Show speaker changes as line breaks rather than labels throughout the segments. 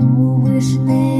Любиш не.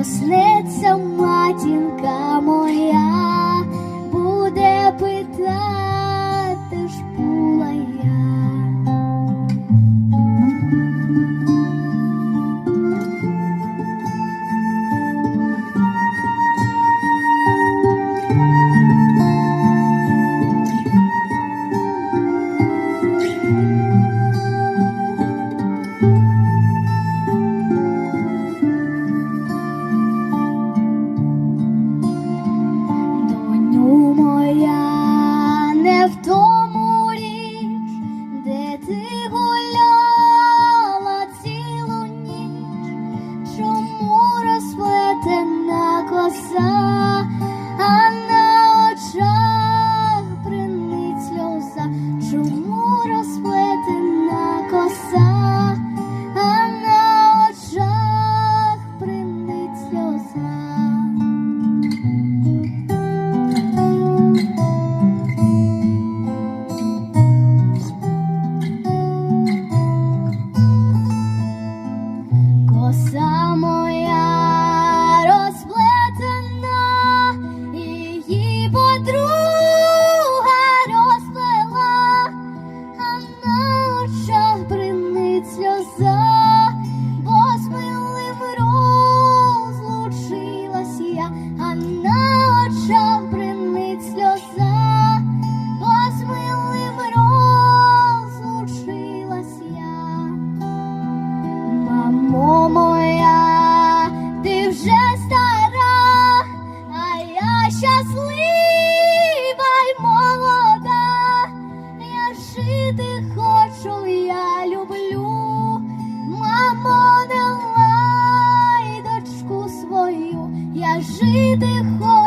Just live. slip. No. Whoa.